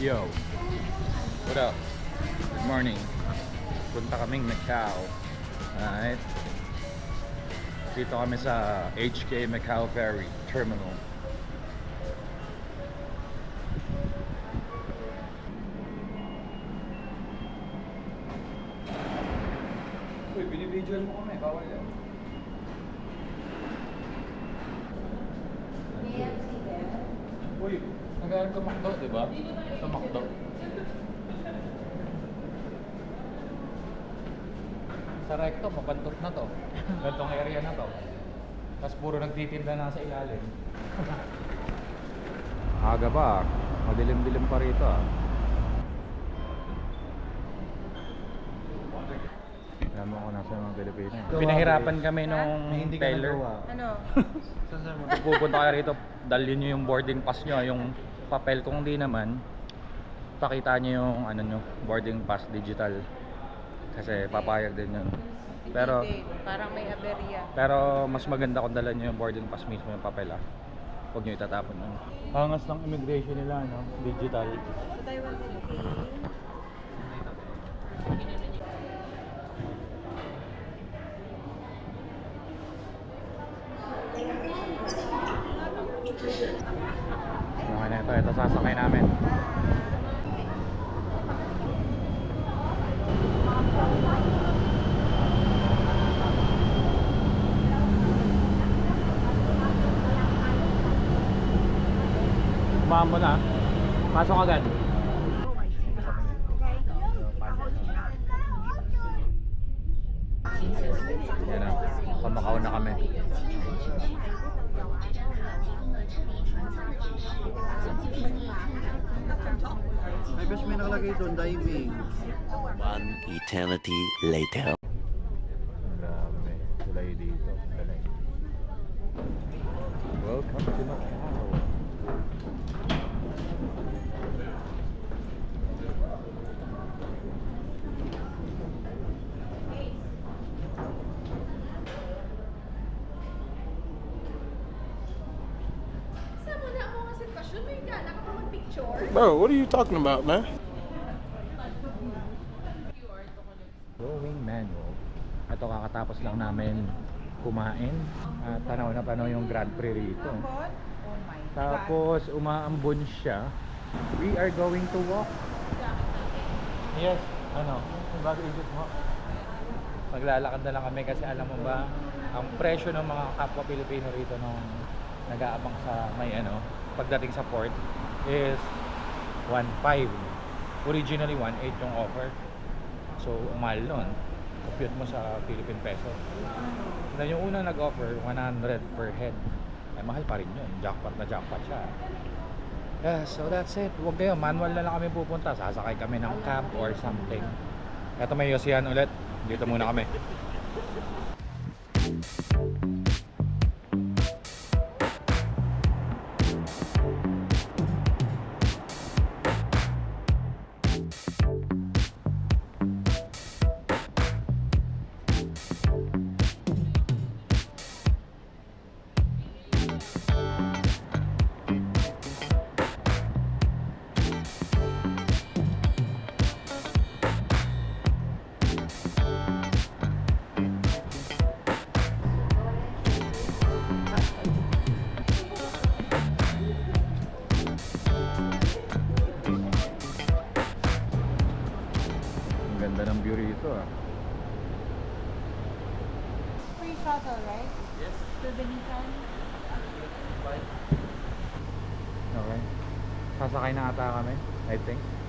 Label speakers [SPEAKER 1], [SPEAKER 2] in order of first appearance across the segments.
[SPEAKER 1] Yo. What up? Good morning. Punta kaming Macau. Alright. Dito kami sa HK Macau Ferry Terminal. Uy, binibidyoan mo kami. Bawal yan. Uy, nag-aaral ka makdo, di ba? Sa makdo. Sa recto, mabantot na to. Gantong area na to. Tapos puro nagtitinda na sa ilalim. Aga pa. Madilim-dilim pa rito ah. Alam mo kung nasa mga Pilipino. Pinahirapan kami nung Taylor.
[SPEAKER 2] Ano?
[SPEAKER 1] Kung pupunta kayo rito, dalhin nyo yung boarding pass nyo, yung papel. Kung hindi naman, pakita nyo yung ano nyo, boarding pass digital. Kasi papayag din yun. Pero,
[SPEAKER 2] Hindi, parang may aberya.
[SPEAKER 1] pero mas maganda kung dala nyo yung boarding pass mismo yung papel ah. Huwag nyo itatapon yun. Angas ng immigration nila, no? Digital.
[SPEAKER 2] Sa Taiwan City.
[SPEAKER 1] Okay na ito, ito sasakay namin. Mambo na. Pasok agad. Yan na. Pamakaw na kami.
[SPEAKER 3] May best may nakalagay doon, diving.
[SPEAKER 4] One eternity later.
[SPEAKER 1] Grabe. Tulay dito. Welcome to Macau.
[SPEAKER 2] Sama na ako nga sitwasyon. May gana ka pa mag-picture.
[SPEAKER 5] Bro, what are you talking about, man?
[SPEAKER 1] Rowing manual. Ito kakatapos lang namin kumain. At tanaw na panaw yung Grand Prix rito. Tapos umaambon siya. We are going to walk. Yes, ano? Bago mo. Maglalakad na lang kami kasi alam mo ba, ang presyo ng mga kapwa Pilipino rito nung nag-aabang sa may ano, pagdating sa port is 1.5. Originally 1.8 yung offer. So, ang mahal nun. Compute mo sa Philippine peso. Na yung unang nag-offer, 100 per head. Ay, mahal pa rin yun. Jackpot na jackpot siya. Yeah, so that's it. Huwag kayo, manual na lang kami pupunta. Sasakay kami ng cab or something. Ito may Yosian ulit. Dito muna kami. View rito ah.
[SPEAKER 2] Free shuttle, right? Yes. To Benican?
[SPEAKER 1] Okay. Sasakay na ata kami, I think.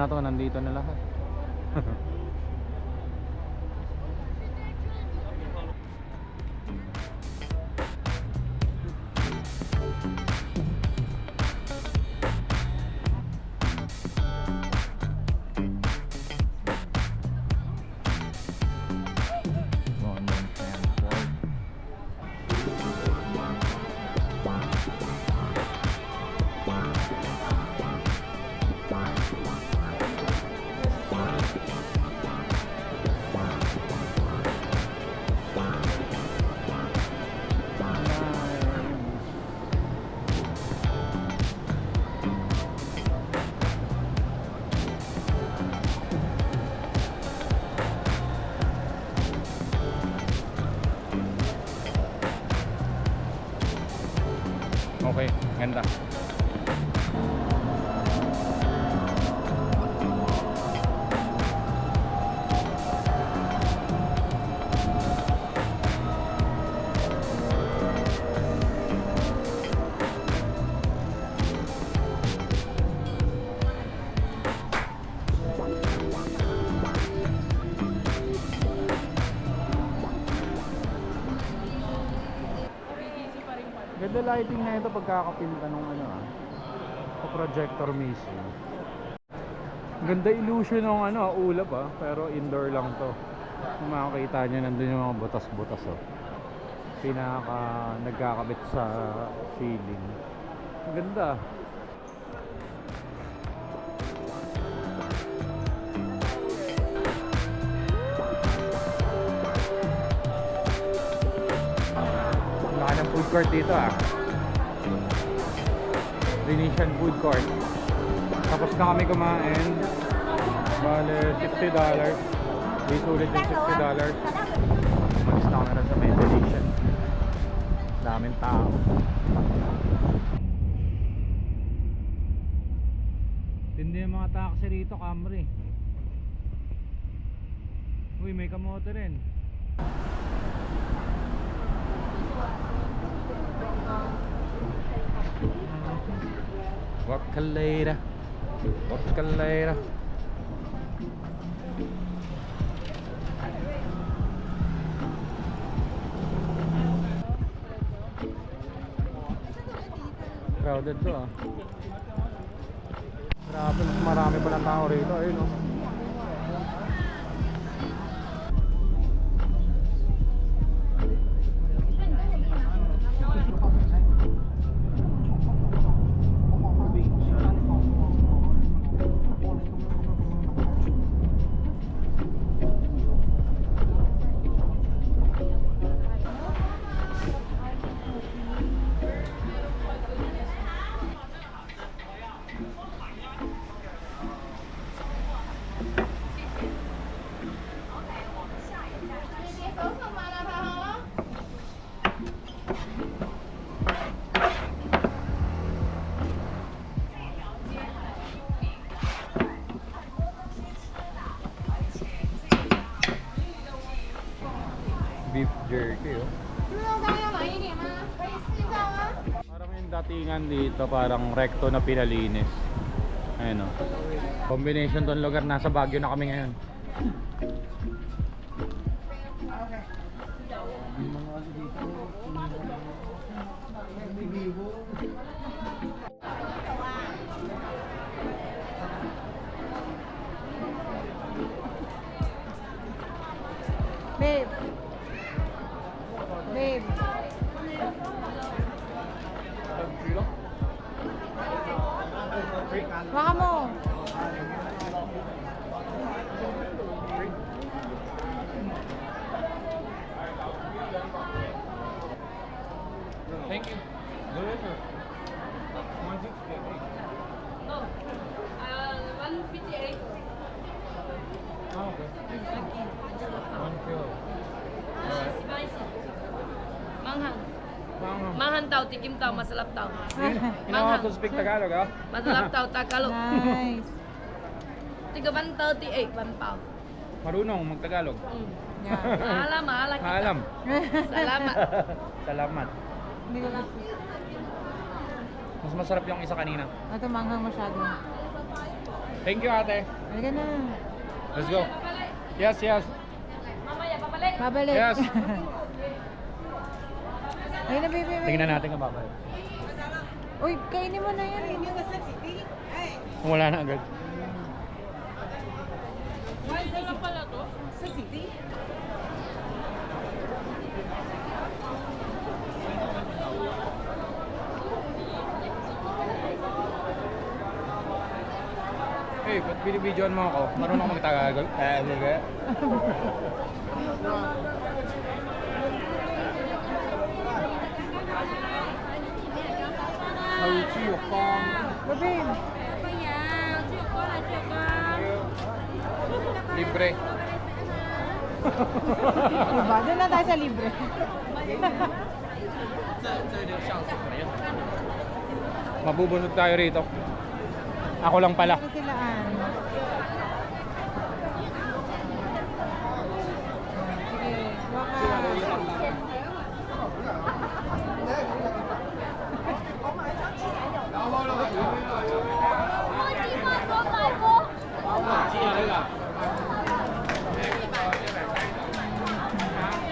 [SPEAKER 1] Na to, nandito na lahat. Lighting na ito pagkakapinta nung ano ah. Projector mismo. Ganda illusion ng ano, ah, ulap ah, pero indoor lang to. Kung makakita nyo, nandun yung mga butas-butas oh. Pinaka nagkakabit sa ceiling. Ang ganda. Laki ng food court dito ah. Venetian food court. Tapos na kami kumain. Bale, $60. Di sulit yung $60. Umalis na kami sa may Venetian. Daming tao. Tindi yung mga taxi rito, Camry. Uy, may kamote rin. Work ka ka later. Crowded to ah. Grabe, marami pa ng tao rito. Ayun oh. Dito, parang recto na pinalinis. Ayun o. Combination tong lugar, nasa Baguio na kami ngayon.
[SPEAKER 2] Babe.
[SPEAKER 1] Wow.
[SPEAKER 6] Manghang tau, tikim tau, masalap tau.
[SPEAKER 1] You know how to speak Tagalog, ah?
[SPEAKER 6] Masalap tau, Tagalog.
[SPEAKER 2] Nice.
[SPEAKER 6] Tiga 138, one pound.
[SPEAKER 1] Marunong mag-Tagalog.
[SPEAKER 6] Mm.
[SPEAKER 7] Yeah.
[SPEAKER 6] Maalam, maalam kita.
[SPEAKER 1] Maalam.
[SPEAKER 6] Salamat.
[SPEAKER 1] Salamat.
[SPEAKER 7] Hindi ko gusto.
[SPEAKER 1] Mas masarap yung isa kanina.
[SPEAKER 7] Ito manghang masyado.
[SPEAKER 1] Thank you, ate.
[SPEAKER 7] Halika na.
[SPEAKER 1] Let's go. Yes, yes.
[SPEAKER 6] Mamaya, babalik.
[SPEAKER 7] Babalik.
[SPEAKER 1] Yes.
[SPEAKER 7] Ayun na, baby. baby.
[SPEAKER 1] Tingnan natin kung babalik.
[SPEAKER 7] Uy, kainin mo na yan.
[SPEAKER 1] Kung wala na agad. Hey, ba't binibidyoan mo ako? Marunong ako magtagalog? Eh, hindi. Ay, chiyo ka.
[SPEAKER 7] Baby.
[SPEAKER 1] Libre.
[SPEAKER 7] Diba? Doon na tayo sa libre.
[SPEAKER 1] Mabubunod tayo rito. Ako lang pala.
[SPEAKER 7] Sila, Ann? Sige, baka.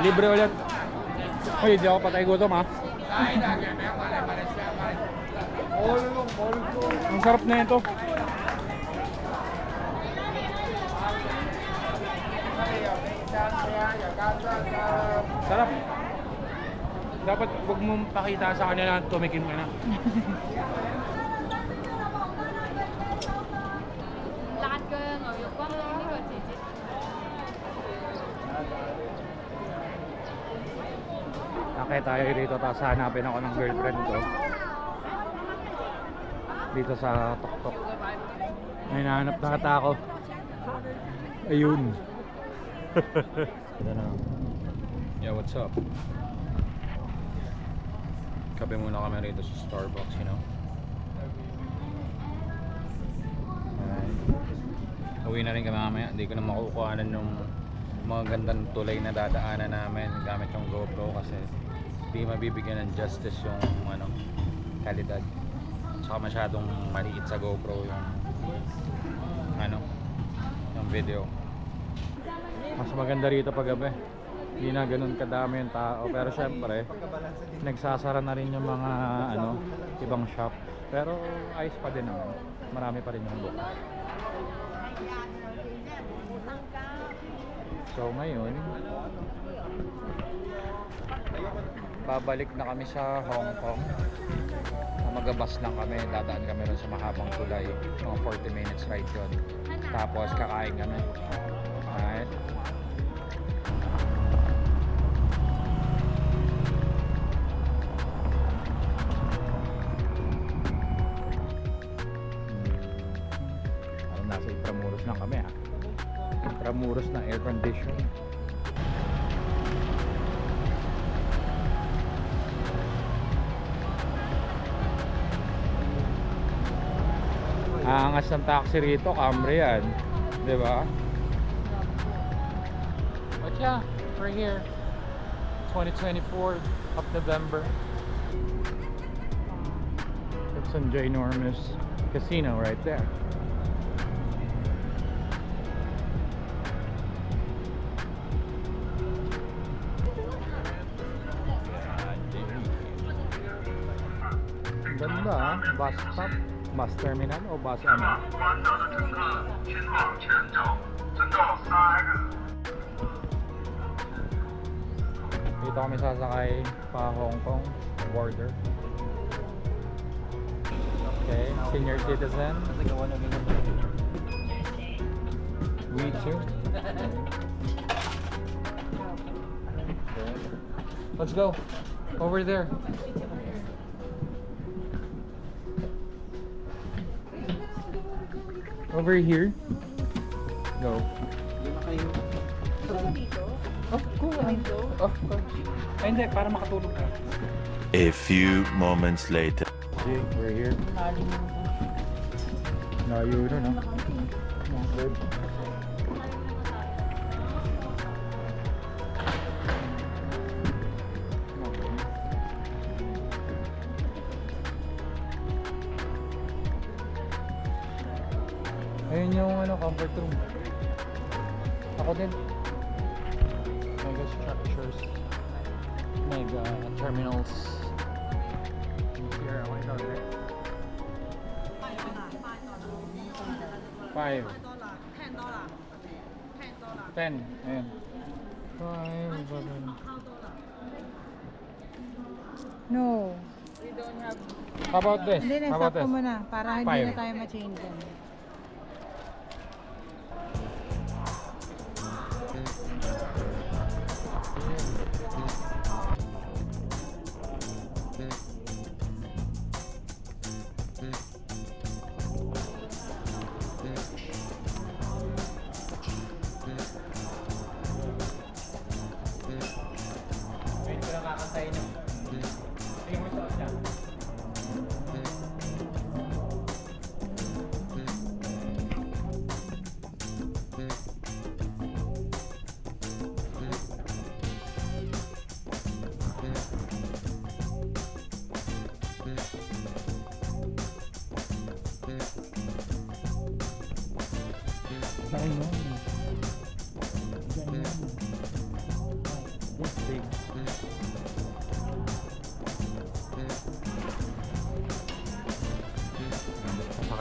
[SPEAKER 1] Libre ulit. Hoy, di ako patay gutom ha. Ang sarap na ito. Sarap. Dapat huwag mong pakita sa kanila na tumikim ka na. Akay tayo rito tapos hanapin ako ng girlfriend ko. Dito sa Toktok. May nahanap na ata ako. Ayun. Yeah, what's up? Kape muna kami rito sa Starbucks, you know. Alright. Uwi na rin kami mamaya. Hindi ko na makukuhanan yung mga gandang tulay na dadaanan namin gamit yung GoPro kasi hindi mabibigyan ng justice yung ano, kalidad. Tsaka masyadong maliit sa GoPro yung ano, yung video. Mas maganda rito pag. Hindi na ganun kadami yung tao. Pero syempre, nagsasara na rin yung mga ano, ibang shop. Pero ayos pa din naman. Marami pa rin yung bukas. So ngayon, babalik na kami sa Hong Kong. Magabas lang kami, dadaan kami rin sa mahabang tulay. Mga 40 minutes ride yun. Tapos kakain kami. Alright. Parang nasa Intramuros lang kami ah. Intramuros na air condition. Aangas ng taxi rito, Camry yan. Di ba? But yeah, we're here. 2024 of November. It's a ginormous casino right there. Ganda ah, bus stop, bus terminal o bus ano? Dito kami sasakay pa Hong Kong border. Okay, senior citizen. We too. Let's go. Over there. Over here. Go.
[SPEAKER 3] Doon na kayo.
[SPEAKER 1] Of course. Of course. Ay, hindi. Para makatulog ka.
[SPEAKER 4] A few moments later.
[SPEAKER 1] We're here. Layo na, no? Good. Ako din. Mega structures. Mega terminals. Here, I want to go there. Five. Ten. Ayan. Five. seven.
[SPEAKER 7] No.
[SPEAKER 1] How about this?
[SPEAKER 7] Hindi
[SPEAKER 1] How about
[SPEAKER 7] stop ko
[SPEAKER 1] this?
[SPEAKER 7] muna. Para hindi
[SPEAKER 1] Five.
[SPEAKER 7] na tayo ma-change yan.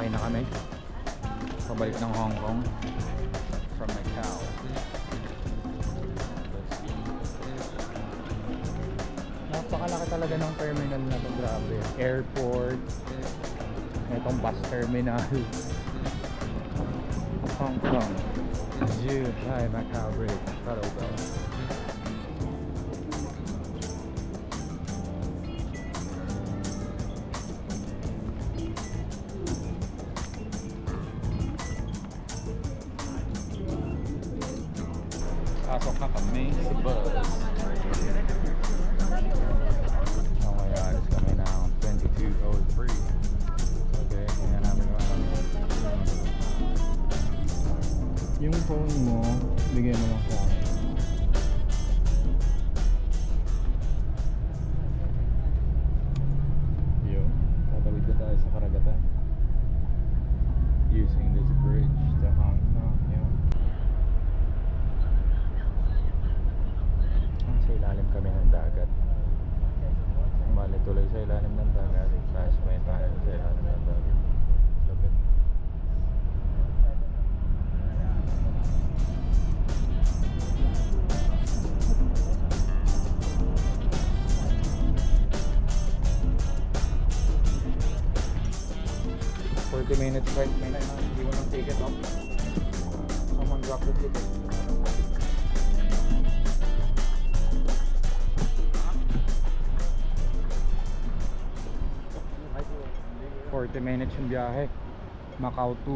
[SPEAKER 1] Pasakay na kami. Pabalik ng Hong Kong. From Macau. Napakalaki talaga ng terminal na to, grabe. Airport. Itong bus terminal. Hong Kong. Zhuhai Macau Bridge. Shuttle Yung phone mo, bigay mo lang sa. 40 minutes yung biyahe. Macau to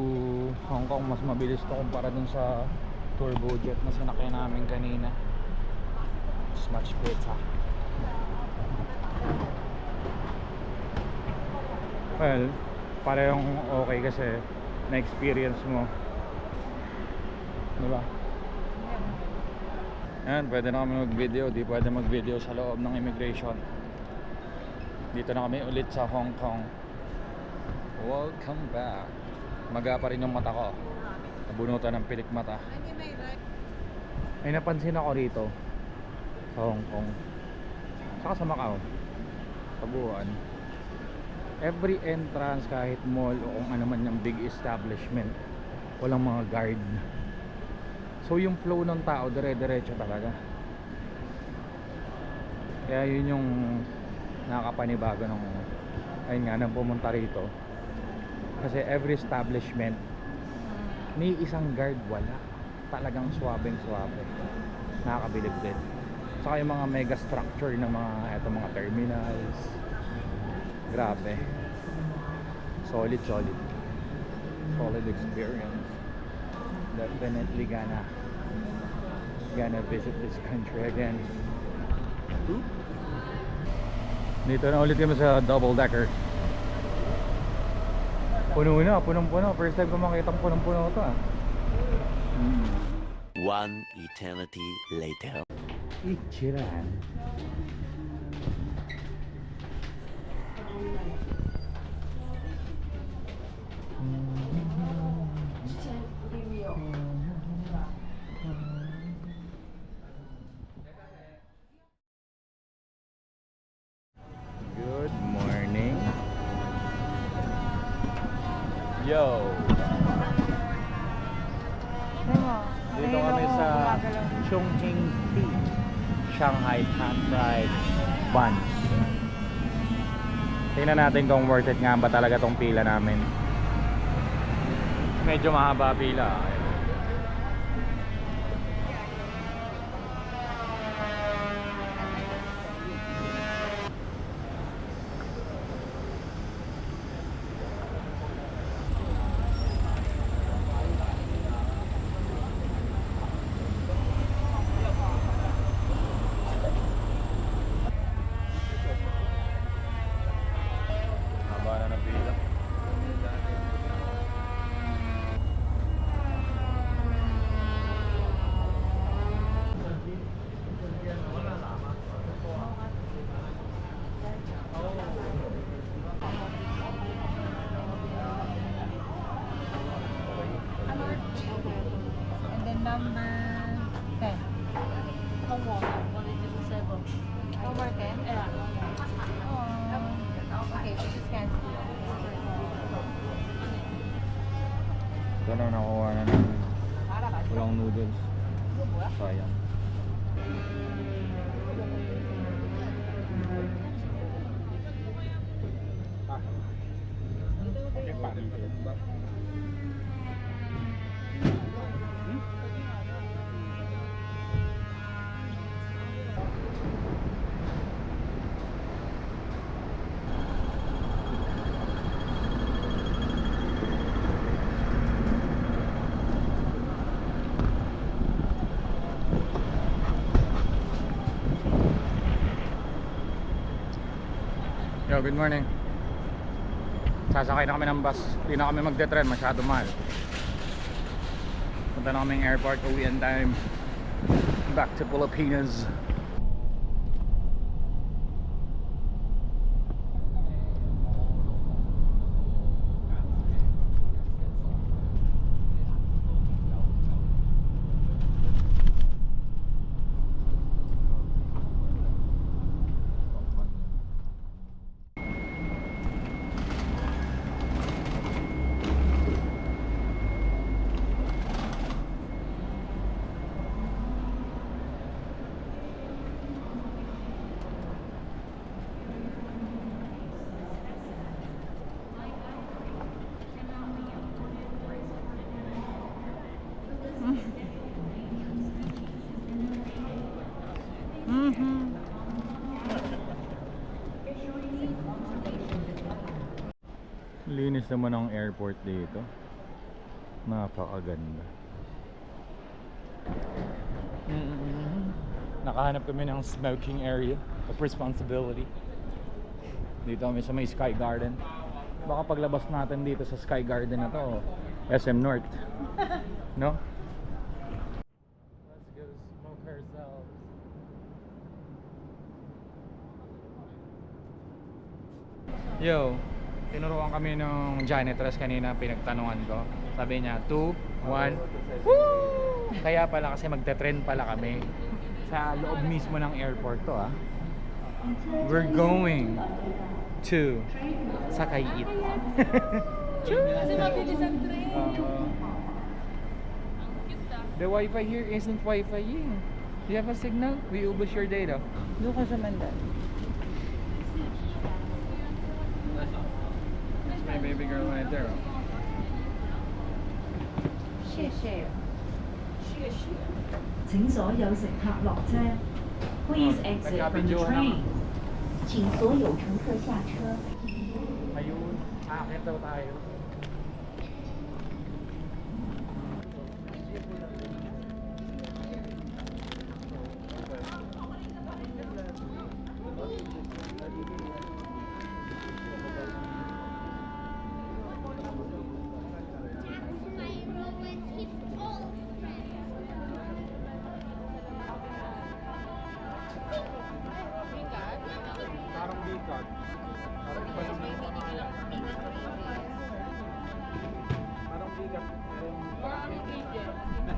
[SPEAKER 1] Hong Kong mas mabilis to kumpara dun sa turbo jet na sinakay namin kanina. It's much better. Well parehong okay kasi na experience mo. Diba? Yan pwede na kami mag video di pwede mag video sa loob ng immigration. Dito na kami ulit sa Hong Kong Welcome back. Maga pa rin yung mata ko. Nabunutan ng pilik mata. May napansin ako rito sa Hong Kong. Saka sa Macau. Tabuan. Every entrance kahit mall o kung ano man yung big establishment, walang mga guard. So yung flow ng tao dire-diretso talaga. Kaya yun yung nakakapanibago ng ayun nga nang pumunta rito kasi every establishment may isang guard wala. Talagang swabing swabe nakakabilib din. Saka yung mga mega structure ng mga eto mga terminals. Grabe. Solid solid. Solid experience. Definitely gonna gonna visit this country again. Dito na ulit kami sa double decker Puno na, punong-puno. First time ko makita punong-puno ito ah.
[SPEAKER 4] One eternity later.
[SPEAKER 1] Ichiran.
[SPEAKER 7] Tingnan
[SPEAKER 1] natin kung worth it nga ba talaga tong pila namin. Medyo mahaba pila. Haba na ng pila.
[SPEAKER 7] And then number 10. Number 10? Oh. Okay, so just cancel.
[SPEAKER 1] Ito na nakuha na ng walang noodles. Sayang. Yo, good morning. Sasakay na kami ng bus. Hindi na kami magte-tren, masyado mahal. Punta na kaming airport, uwian time. Back to Pilipinas. Linis naman ang airport dito. Napakaganda. Mm-mm. Nakahanap kami ng smoking area of responsibility. Dito kami sa may Sky Garden. Baka paglabas natin dito sa Sky Garden na to, SM North. No? Let's go smoke ourselves. Yo, tinuruan kami ng janitress kanina, pinagtanungan ko. Sabi niya, 2, 1, woo! Kaya pala kasi magte-trend pala kami. Sa loob mismo ng airport to ah. We're going to Sakayit.
[SPEAKER 6] Kasi mabilis ang train.
[SPEAKER 1] The wifi here isn't wifi eh. Do you have a signal? We your data.
[SPEAKER 7] Doon ka sa Mandan.
[SPEAKER 1] That's my baby girl right there. oh.
[SPEAKER 7] 谢谢。
[SPEAKER 8] 请所有乘客落车。Please
[SPEAKER 1] Oh,
[SPEAKER 8] exit from the
[SPEAKER 1] nagka-video na.
[SPEAKER 8] train. 请所有乘客下车。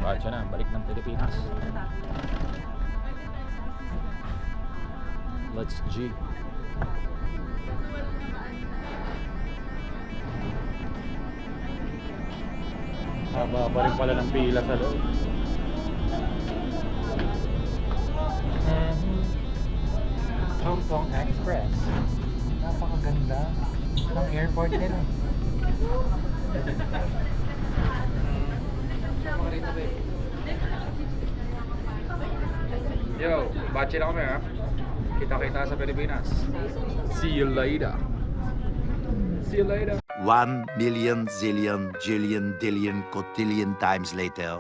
[SPEAKER 1] Bacha na, balik ng Pilipinas. Let's G. Haba pa rin pala ng pila sa loob. Hong Kong Express. Napakaganda ng airport nila. Yo, na kami ha. Kita-kita sa Pilipinas. See you later. See you later.
[SPEAKER 9] One million zillion jillion dillion cotillion times later.